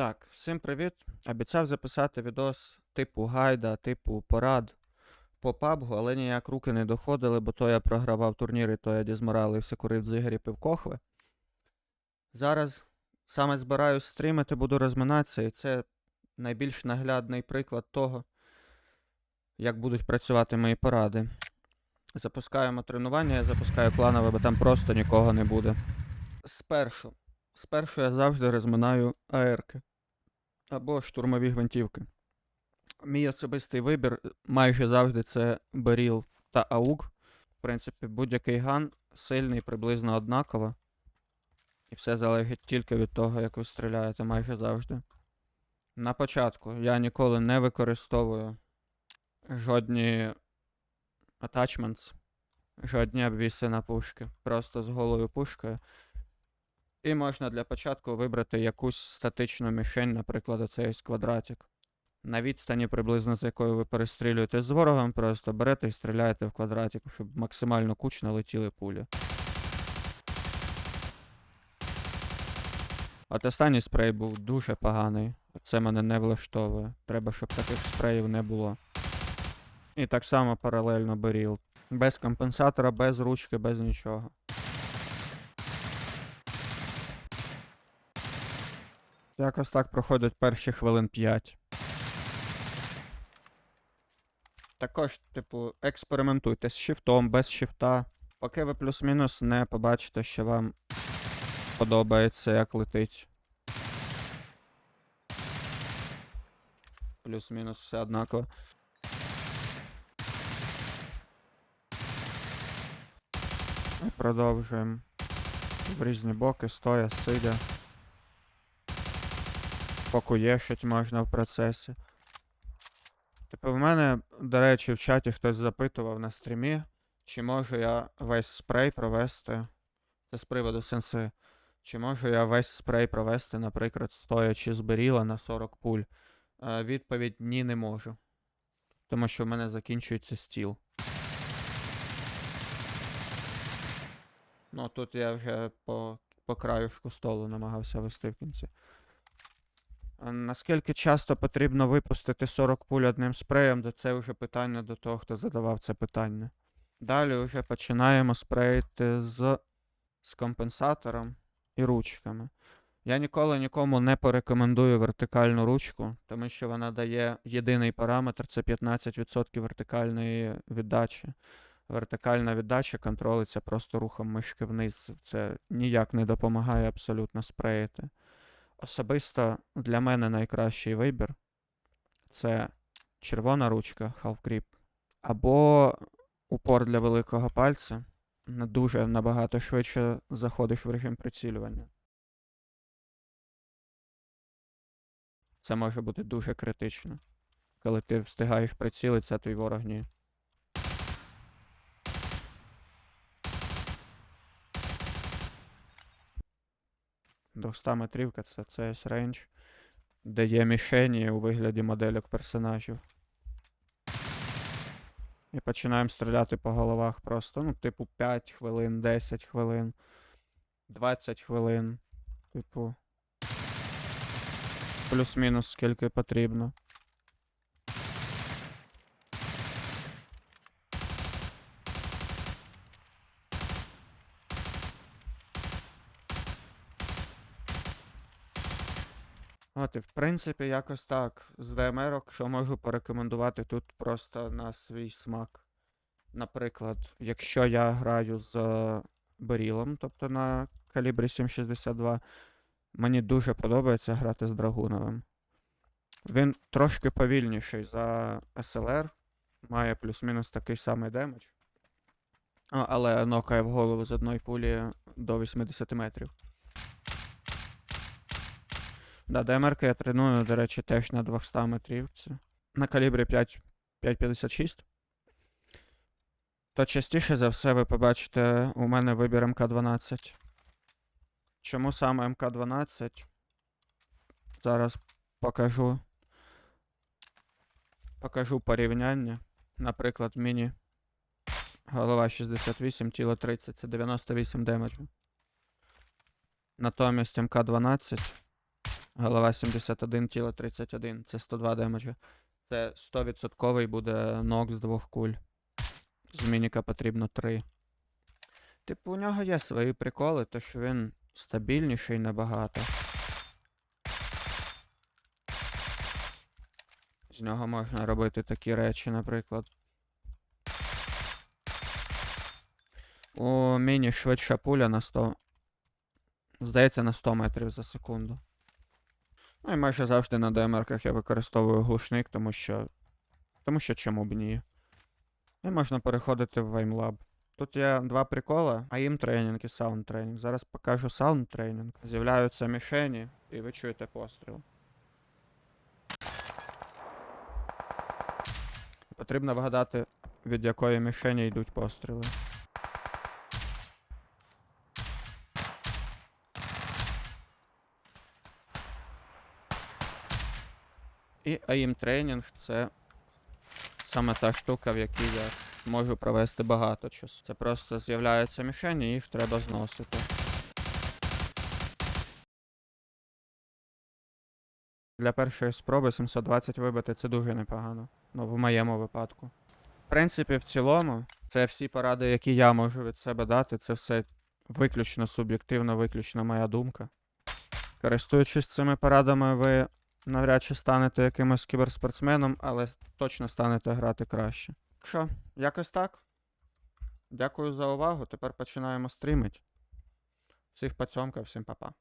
Так, всім привіт. Обіцяв записати відос типу гайда, типу порад по пабгу, але ніяк руки не доходили, бо то я програвав турніри, то я дізморалився, курив дзигері, пив кохви. Зараз саме збираюсь стрімити, буду розминатися, і це найбільш наглядний приклад того, як будуть працювати мої поради. Запускаємо тренування, я запускаю кланове, бо там просто нікого не буде. Спершу. Спершу я завжди розминаю АРки або штурмові гвинтівки. Мій особистий вибір е, майже завжди це Беріл та АУК. В принципі, будь-який ган сильний приблизно однаково. І все залежить тільки від того, як ви стріляєте майже завжди. На початку я ніколи не використовую жодні attachments, жодні обвіси на пушки. Просто з голою пушкою. І можна для початку вибрати якусь статичну мішень, наприклад, оцей ось квадратик. На відстані, приблизно з якою ви перестрілюєте з ворогом, просто берете і стріляєте в квадратик, щоб максимально кучно летіли пулі. От останній спрей був дуже поганий. Це мене не влаштовує. Треба, щоб таких спреїв не було. І так само паралельно беріл. Без компенсатора, без ручки, без нічого. Якось так проходять перші хвилин 5. Також, типу, експериментуйте з шифтом, без шифта. Поки ви плюс-мінус не побачите, що вам подобається, як летить. Плюс-мінус все однаково. І продовжуємо. В різні боки, стоя, сидя. Покуєшить можна в процесі. Типу, в мене, до речі, в чаті хтось запитував на стрімі, чи можу я весь спрей провести. Це з приводу сенси. Чи можу я весь спрей провести, наприклад, стоячи з беріла на 40 пуль? Е, відповідь ні, не можу. Тому що в мене закінчується стіл. Ну, тут я вже по, по краюшку столу намагався вести в кінці. А Наскільки часто потрібно випустити 40 пуль одним спреєм, то це вже питання до того, хто задавав це питання. Далі вже починаємо спреїти з, з компенсатором і ручками. Я ніколи нікому не порекомендую вертикальну ручку, тому що вона дає єдиний параметр це 15% вертикальної віддачі. Вертикальна віддача контролиться просто рухом мишки вниз. Це ніяк не допомагає абсолютно спреїти. Особисто для мене найкращий вибір це червона ручка Half Grip або упор для великого пальця. Дуже набагато швидше заходиш в режим прицілювання. Це може бути дуже критично. Коли ти встигаєш прицілитися, а твій ворог ні. Двохста метрівка це CS рейндж, де є мішені у вигляді модельок персонажів. І починаємо стріляти по головах просто, ну, типу, 5 хвилин, 10 хвилин, 20 хвилин. Типу. Плюс-мінус скільки потрібно. От, і в принципі, якось так. З ДМР, що можу порекомендувати тут просто на свій смак. Наприклад, якщо я граю з Берілом, тобто на калібрі 762, мені дуже подобається грати з Драгуновим. Він трошки повільніший за SLR, має плюс-мінус такий самий демедж. Але нокає в голову з одної пулі до 80 метрів. Да, ДМР я треную, до речі, теж на 200 метрівці. На калібрі 5 5,56. То частіше за все ви побачите у мене вибір МК-12. Чому саме МК-12? Зараз покажу. Покажу порівняння. Наприклад, міні. Голова 68, тіло 30, це 98 демеджу. Натомість МК-12 Голова 71, тіло 31. Це 102 демеджа. Це 100% буде нок з двох куль. З мініка потрібно 3. Типу, у нього є свої приколи, то що він стабільніший набагато. З нього можна робити такі речі, наприклад. У міні швидша пуля на 100. Здається, на 100 метрів за секунду. Ну і майже завжди на ДМРках я використовую глушник, тому що. Тому що чому б ні. І можна переходити в Ваймлаб. Тут є два прикола, аїм тренінг і саунд тренінг. Зараз покажу саунд тренінг. З'являються мішені, і ви чуєте постріл. Потрібно вгадати, від якої мішені йдуть постріли. І AIM тренінг це саме та штука, в якій я можу провести багато часу. Це просто з'являються мішені, і їх треба зносити. Для першої спроби 720 вибити це дуже непогано. Ну, в моєму випадку. В принципі, в цілому, це всі поради, які я можу від себе дати. Це все виключно суб'єктивно, виключно моя думка. Користуючись цими порадами, ви навряд чи станете якимось кіберспортсменом, але точно станете грати краще. Що, якось так? Дякую за увагу. Тепер починаємо стрімити. Всіх пацьомка, всім па-па.